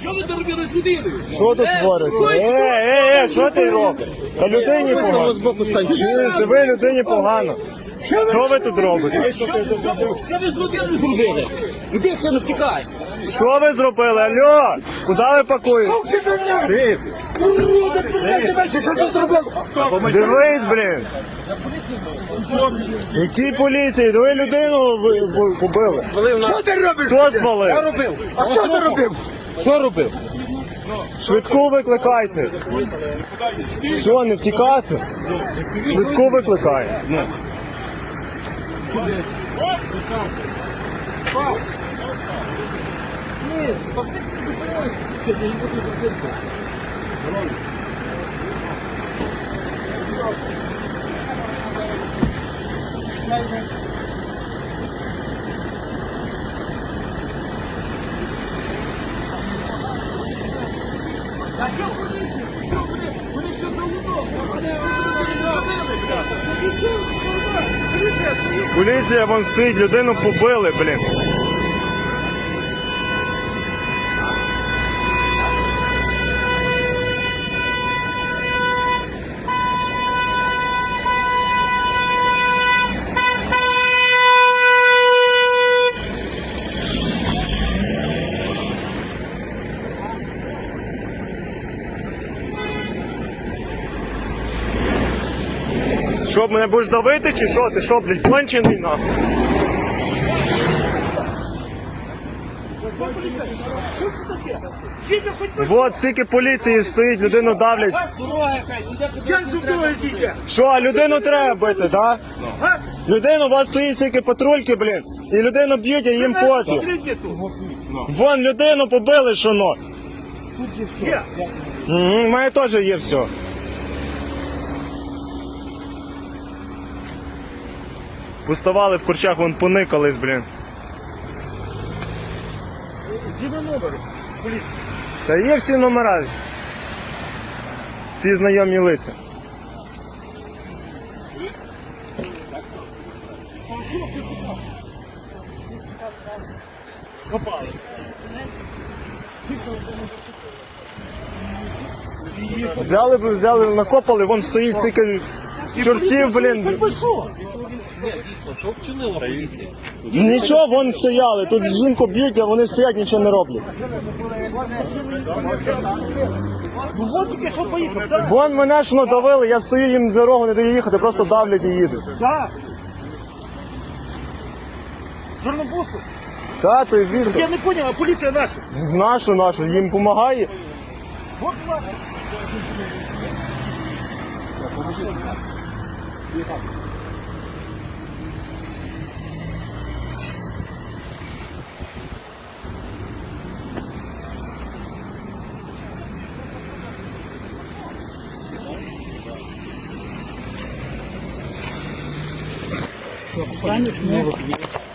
Що ви доробили з людиною? Що тут твориться? Е, е, е, що ти робиш? Та людині погано. Чуєш, диви людині погано. Що ви тут робите? Що, що, що ви з людиною зробили? Іди все, не втікай. Що ви зробили? Алло! Куди ви пакуєте? Ти, Дивись, блін! Які поліції? Ви людину ви- ви побили. Що ти робиш? Хто звалив? робив? А хто це робив? Що робив? Швидку викликайте. Що, не втікати? Швидку викликай. Нет, пошли ты не буду зацепку. Здорово. А що куди? Що куди? Вони що за лудок? Поліція вон стоїть, людину побили, блін. Що, мене будеш давити чи що? Ти що, блядь, кончений нахуй? Вот скільки поліції стоїть, людину давлять. Я з дороги зійде. Що, людину треба бити, так? Людину, у вас стоїть стільки патрульки, блін, і людину б'ють, а їм пофіг. Вон людину побили, що но. Є. У мене теж є все. Пуставали в курчах, вон поникались, блін. Зіно номеру. Поліція. Та є всі номера. Всі знайомі лиця. Попали. Взяли, взяли, накопали, вон стоїть стільки чортів, блін. Що вчинила поліція? Нічого, вони стояли. Тут жінку б'ють, а вони стоять, нічого не роблять. Вон тільки що поїхав, так? Вон мене ж надавили, я стою їм дорогу, не даю їхати, просто давлять і їду. Так. Жорнобусу? Та, то й Я не поняв, а поліція наша. Нашу, нашу, їм допомагає. Вот наша. Конечно,